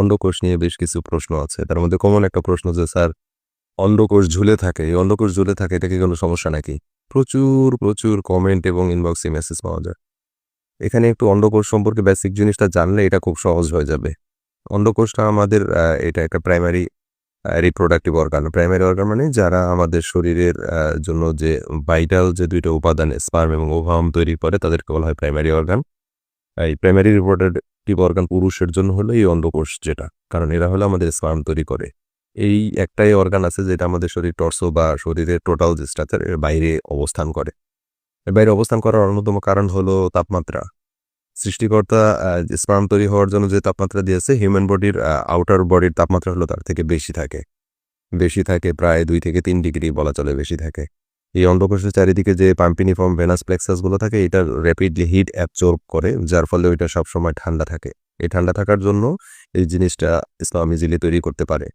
অন্ডকোষ নিয়ে বেশ কিছু প্রশ্ন আছে। তার মধ্যে কমন একটা প্রশ্ন যে, স্যার, অন্ডকোষ ঝুলে থাকে, এই অন্ডকোষ ঝুলে থাকে, এটা কি কোনো সমস্যা নাকি? প্রচুর প্রচুর কমেন্ট এবং ইনবক্সে মেসেজ পাওয়া যায়। এখানে একটু অন্ডকোষ সম্পর্কে বেসিক জিনিসটা জানলে এটা খুব সহজ হয়ে যাবে। অন্ডকোষটা আমাদের এটা একটা primary reproductive organ primary organ মানে যারা আমাদের শরীরের জন্য যে ভাইটাল যে দুইটা উপাদান স্পার্ম এবং ওভাম তৈরি করে, তাদেরকে বলা হয় প্রাইমারি অর্গান এই প্রাইমারি রিপ্রোডাক্টিভ অর্গান পুরুষের জন্য হলো এই অন্ডকোষ যেটা, কারণ এরা হলো আমাদের স্পার্ম তৈরি করে। এই একটাই অর্গান আছে যেটা আমাদের শরীর টর্সো বা শরীরের টোটাল যে স্ট্রাকচার এর বাইরে অবস্থান করে। এর বাইরে অবস্থান করার অন্যতম কারণ হলো তাপমাত্রা। সৃষ্টিকর্তা স্পার্ম তৈরি হওয়ার জন্য যে তাপমাত্রা দিয়েছে হিউম্যান বডির আউটার বডির তাপমাত্রা হলো তার থেকে বেশি থাকে। বেশি থাকে প্রায় দুই থেকে তিন ডিগ্রি বলা চলে বেশি থাকে। এই অন্ডকোষের চারিদিকে যে পাম্পিনিফর্ম ভেনাস প্লেক্সাসগুলো থাকে এটা র্যাপিডলি হিট অ্যাবজর্ব করে, যার ফলে ওইটা সবসময় ঠান্ডা থাকে। এই ঠান্ডা থাকার জন্য এই জিনিসটা ইসলাম ইজিলি তৈরি করতে পারে।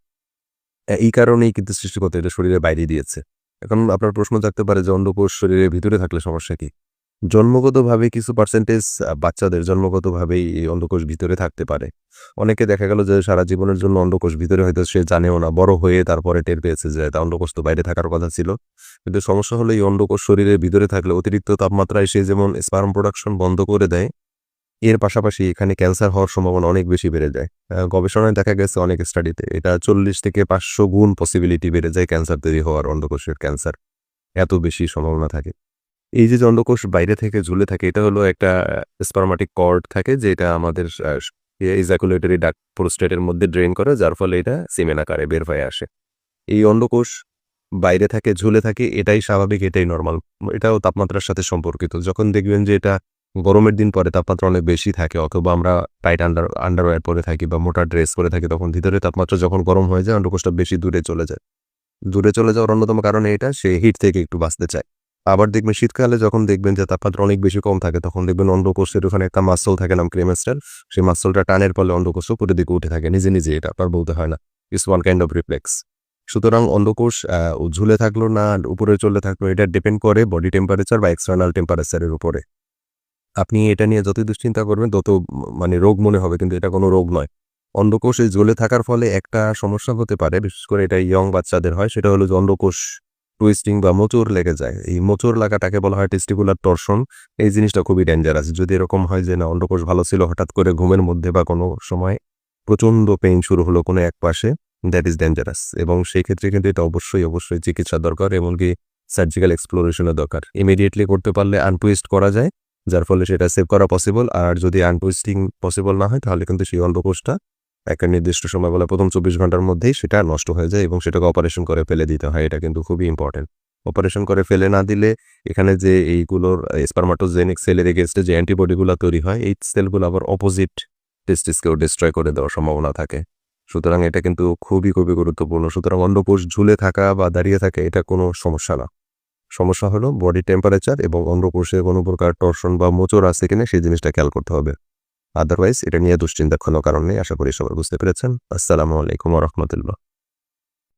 এই কারণেই কিন্তু সৃষ্টিকর্তা এটা শরীরে বাইরে দিয়েছে। এখন আপনার প্রশ্ন থাকতে পারে যে অন্ডকোষ শরীরের ভিতরে থাকলে সমস্যা কি? জন্মগতভাবে কিছু পার্সেন্টেজ বাচ্চাদের জন্মগতভাবেই এই অন্ধকোষ ভিতরে থাকতে পারে। অনেকে দেখা গেল যে সারা জীবনের জন্য অন্ধকোষ ভিতরে হয়তো সে জানেও না, বড় হয়ে তারপরে টের পেয়েছে যে তা অন্ডকোষ তো বাইরে থাকার কথা ছিল। কিন্তু সমস্যা হলো এই অন্ডকোষ শরীরের ভিতরে থাকলে অতিরিক্ত তাপমাত্রায় সে যেমন স্পার্ম প্রোডাকশন বন্ধ করে দেয়, এর পাশাপাশি এখানে ক্যান্সার হওয়ার সম্ভাবনা অনেক বেশি বেড়ে যায়। গবেষণায় দেখা গেছে অনেক স্টাডিতে এটা চল্লিশ থেকে পাঁচশো গুণ পসিবিলিটি বেড়ে যায় ক্যান্সার তৈরি হওয়ার অন্ধকোষের ক্যান্সার এত বেশি সম্ভাবনা থাকে। এই যে অন্ডকোষ বাইরে থেকে ঝুলে থাকে, এটা হলো একটা স্পার্মাটিক কর্ড থাকে যেটা আমাদের ইজাকুলেটরি ডাক প্রোস্টেটের মধ্যে ড্রেন করে, যার ফলে এটা সিমেন আকারে বের হয়ে আসে। এই অন্ডকোষ বাইরে থাকে, ঝুলে থাকে, এটাই স্বাভাবিক, এটাই নর্মাল এটাও তাপমাত্রার সাথে সম্পর্কিত। যখন দেখবেন যে এটা গরমের দিন পরে তাপমাত্রা অনেক বেশি থাকে, অথবা আমরা টাইট আন্ডার আন্ডারওয়্যার পরে থাকি বা মোটা ড্রেস পরে থাকি, তখন ভিতরে তাপমাত্রা যখন গরম হয়ে যায়, অন্ডকোষটা বেশি দূরে চলে যায়। দূরে চলে যাওয়ার অন্যতম কারণে এটা, সে হিট থেকে একটু বাঁচতে চায়। আবার দেখবেন শীতকালে যখন দেখবেন যে তাপমাত্রা অনেক বেশি কম থাকে তখন দেখবেন অন্ডকোষের ওখানে একটা মাসল থাকে নাম ক্রেমেস্টার সেই মাসলটা টানের ফলে অন্ডকোষ উপরের দিকে উঠে থাকে নিজে নিজে এটা আপনার বলতে হয় না। Is one kind of reflex সুতরাং অন্ডকোষ আহ, ঝুলে থাকল না উপরে চলে থাকল এটা ডিপেন্ড করে বডি টেম্পারেচার বা এক্সটার্নাল টেম্পারেচারের উপরে। আপনি এটা নিয়ে যত দুশ্চিন্তা করবেন তত মানে রোগ মনে হবে কিন্তু এটা কোনো রোগ নয়। অন্ডকোষে জ্বলে থাকার ফলে একটা সমস্যা হতে পারে বিশেষ করে এটা ইয়ং বাচ্চাদের হয় সেটা হলো যে অন্ডকোষ টুইস্টিং বা মোচড় লেগে যায়। এই মোচড় লাগাটাকে বলা হয় টেস্টিকুলার টর্শন এই জিনিসটা খুবই ডেঞ্জারাস যদি এরকম হয় যে না, অন্ডকোষ ভালো ছিল, হঠাৎ করে ঘুমের মধ্যে বা কোনো সময় প্রচণ্ড পেইন শুরু হলো কোনো এক পাশে দ্যাট ইজ ডেঞ্জারাস এবং সেই ক্ষেত্রে কিন্তু এটা অবশ্যই অবশ্যই চিকিৎসা দরকার এমনকি সার্জিক্যাল এক্সপ্লোরেশনের দরকার। ইমিডিয়েটলি করতে পারলে আনটুইস্ট করা যায়, যার ফলে সেটা সেভ করা পসিবল আর যদি আনটুইস্টিং পসিবল না হয়, তাহলে কিন্তু সেই অন্ডকোষটা একটা নির্দিষ্ট সময় বলে প্রথম চব্বিশ ঘণ্টার মধ্যেই সেটা নষ্ট হয়ে যায় এবং সেটাকে অপারেশন করে ফেলে দিতে হয়। এটা কিন্তু খুবই ইম্পর্টেন্ট অপারেশন করে ফেলে না দিলে এখানে যে এইগুলোর স্পার্মাটোজেনিক সেলের এগেনস্টে যে অ্যান্টিবডিগুলো তৈরি হয়, এই সেলগুলো আবার অপোজিট টেস্টিসকেও ডিস্ট্রয় করে দেওয়ার সম্ভাবনা থাকে। সুতরাং এটা কিন্তু খুবই খুবই গুরুত্বপূর্ণ। সুতরাং অন্ডকোষ ঝুলে থাকা বা দাঁড়িয়ে থাকা, এটা কোনো সমস্যা না। সমস্যা হলো বডি টেম্পারেচার এবং অন্ডকোষে কোনো প্রকার টর্শন বা মোচড় আছে কিনা, সেই জিনিসটা খেয়াল করতে হবে। আদারওয়াইজ এটা নিয়ে দুশ্চিন্তার কোনো কারণ নেই। আশা করি সবাই বুঝতে পেরেছেন। আসসালামু আলাইকুম রহমতুল্লাহ।